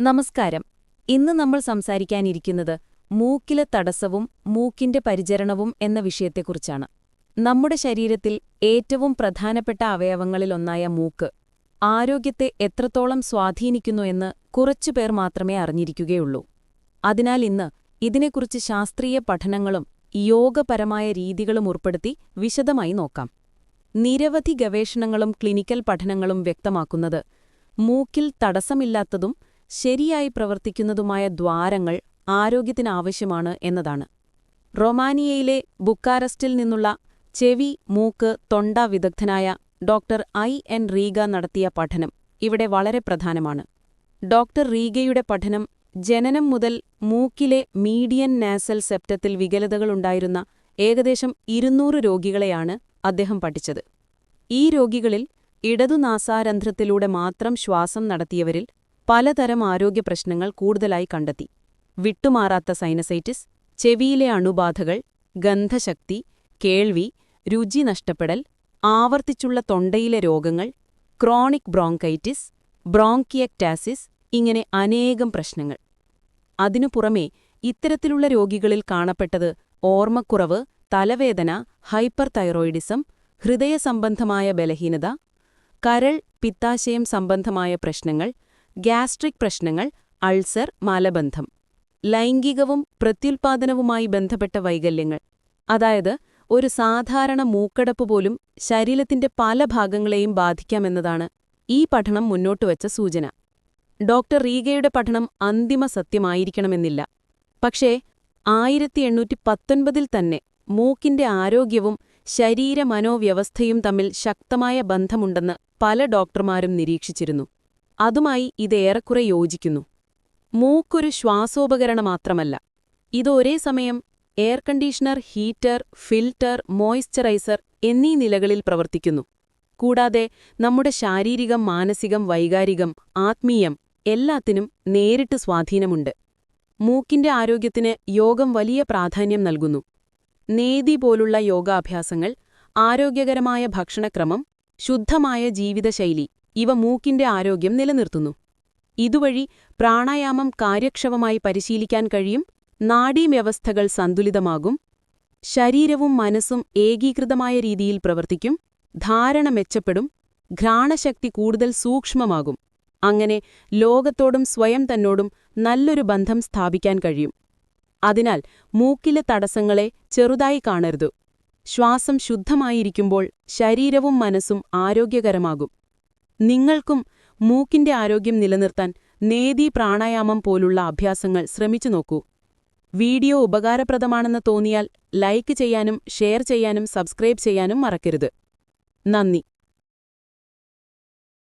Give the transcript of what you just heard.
നമസ്കാരം. ഇന്ന് നമ്മൾ സംസാരിക്കാനിരിക്കുന്നത് മൂക്കിലെ തടസ്സവും മൂക്കിന്റെ പരിചരണവും എന്ന വിഷയത്തെക്കുറിച്ചാണ്. നമ്മുടെ ശരീരത്തിൽ ഏറ്റവും പ്രധാനപ്പെട്ട അവയവങ്ങളിലൊന്നായ മൂക്ക് ആരോഗ്യത്തെ എത്രത്തോളം സ്വാധീനിക്കുന്നു എന്ന് കുറച്ചുപേർ മാത്രമേ അറിഞ്ഞിരിക്കുകയുള്ളൂ. അതിനാൽ ഇന്ന് ഇതിനെക്കുറിച്ച് ശാസ്ത്രീയ പഠനങ്ങളും യോഗപരമായ രീതികളും ഉൾപ്പെടുത്തി വിശദമായി നോക്കാം. നിരവധി ഗവേഷണങ്ങളും ക്ലിനിക്കൽ പഠനങ്ങളും വ്യക്തമാക്കുന്നത് മൂക്കിൽ തടസ്സമില്ലാത്തതും ശരിയായി പ്രവർത്തിക്കുന്നതുമായ ദ്വാരങ്ങൾ ആരോഗ്യത്തിനാവശ്യമാണ് എന്നതാണ്. റൊമാനിയയിലെ ബുക്കാരസ്റ്റിൽ നിന്നുള്ള ചെവി മൂക്ക് തൊണ്ട വിദഗ്ധനായ ഡോക്ടർ ഐ എൻ റീഗ നടത്തിയ പഠനം ഇവിടെ വളരെ പ്രധാനമാണ്. ഡോക്ടർ റീഗയുടെ പഠനം ജനനം മുതൽ മൂക്കിലെ മീഡിയൻ നാസൽ സെപ്റ്റത്തിൽ വികലതകളുണ്ടായിരുന്ന ഏകദേശം ഇരുന്നൂറ് രോഗികളെയാണ് അദ്ദേഹം പഠിച്ചത്. ഈ രോഗികളിൽ ഇടതുനാസാരന്ധ്രത്തിലൂടെ മാത്രം ശ്വാസം നടത്തിയവരിൽ പലതരം ആരോഗ്യ പ്രശ്നങ്ങൾ കൂടുതലായി കണ്ടെത്തി. വിട്ടുമാറാത്ത സൈനസൈറ്റിസ് ചെവിയിലെ അണുബാധകൾ ഗന്ധശക്തി കേൾവി രുചി നഷ്ടപ്പെടൽ ആവർത്തിച്ചുള്ള തൊണ്ടയിലെ രോഗങ്ങൾ ക്രോണിക് ബ്രോങ്കൈറ്റിസ് ബ്രോങ്കിയക്ടാസിസ് ഇങ്ങനെ അനേകം പ്രശ്നങ്ങൾ. അതിനു പുറമേ ഇത്തരത്തിലുള്ള രോഗികളിൽ കാണപ്പെട്ടത് ഓർമ്മക്കുറവ് തലവേദന ഹൈപ്പർ തൈറോയിഡിസം ഹൃദയസംബന്ധമായ ബലഹീനത കരൾ പിത്താശയം സംബന്ധമായ പ്രശ്നങ്ങൾ ഗ്യാസ്ട്രിക് പ്രശ്നങ്ങൾ അൾസർ മാലബന്ധം ലൈംഗികവും പ്രത്യുൽപാദനവുമായി ബന്ധപ്പെട്ട വൈകല്യങ്ങൾ. അതായത് ഒരു സാധാരണ മൂക്കടപ്പ് പോലും ശരീരത്തിന്റെ പല ഭാഗങ്ങളെയും ബാധിക്കാമെന്നതാണ് ഈ പഠനം മുന്നോട്ടുവച്ച സൂചന. ഡോക്ടർ റീഗയുടെ പഠനം അന്തിമ സത്യമായിരിക്കണമെന്നില്ല. പക്ഷേ ആയിരത്തി എണ്ണൂറ്റി പത്തൊൻപതിൽ തന്നെ മൂക്കിന്റെ ആരോഗ്യവും ശരീരമനോവ്യവസ്ഥയും തമ്മിൽ ശക്തമായ ബന്ധമുണ്ടെന്ന് പല ഡോക്ടർമാരും നിരീക്ഷിച്ചിരുന്നു. അതുമായി ഇത് ഏറെക്കുറെ യോജിക്കുന്നു. മൂക്കൊരു ശ്വാസോപകരണം മാത്രമല്ല. ഇത് ഒരേ സമയം air conditioner heater filter moisturiser എന്നീ നിലകളിൽ പ്രവർത്തിക്കുന്നു. കൂടാതെ നമ്മുടെ ശാരീരികം മാനസികം വൈകാരികം ആത്മീയം എല്ലാത്തിനും നേരിട്ട് സ്വാധീനമുണ്ട്. മൂക്കിന്റെ ആരോഗ്യത്തിന് യോഗം വലിയ പ്രാധാന്യം നൽകുന്നു. നേതി പോലുള്ള യോഗാഭ്യാസങ്ങൾ ആരോഗ്യകരമായ ഭക്ഷണക്രമം ശുദ്ധമായ ജീവിതശൈലി ഇവ മൂക്കിന്റെ ആരോഗ്യം നിലനിർത്തുന്നു. ഇതുവഴി പ്രാണായാമം കാര്യക്ഷമമായി പരിശീലിക്കാൻ കഴിയും നാഡീവ്യവസ്ഥകൾ സന്തുലിതമാകും ശരീരവും മനസ്സും ഏകീകൃതമായ രീതിയിൽ പ്രവർത്തിക്കും ധാരണ മെച്ചപ്പെടും ഘ്രാണശക്തി കൂടുതൽ സൂക്ഷ്മമാകും. അങ്ങനെ ലോകത്തോടും സ്വയം തന്നോടും നല്ലൊരു ബന്ധം സ്ഥാപിക്കാൻ കഴിയും. അതിനാൽ മൂക്കിലെ തടസ്സങ്ങളെ ചെറുതായി കാണരുത്. ശ്വാസം ശുദ്ധമായിരിക്കുമ്പോൾ ശരീരവും മനസ്സും ആരോഗ്യകരമാകും. നിങ്ങൾക്കും മൂക്കിന്റെ ആരോഗ്യം നിലനിർത്താൻ നേതി പ്രാണായാമം പോലുള്ള അഭ്യാസങ്ങൾ ശ്രമിച്ചു നോക്കൂ. വീഡിയോ ഉപകാരപ്രദമാണെന്ന് തോന്നിയാൽ ലൈക്ക് ചെയ്യാനും ഷെയർ ചെയ്യാനും സബ്സ്ക്രൈബ് ചെയ്യാനും മറക്കരുത്. നന്ദി.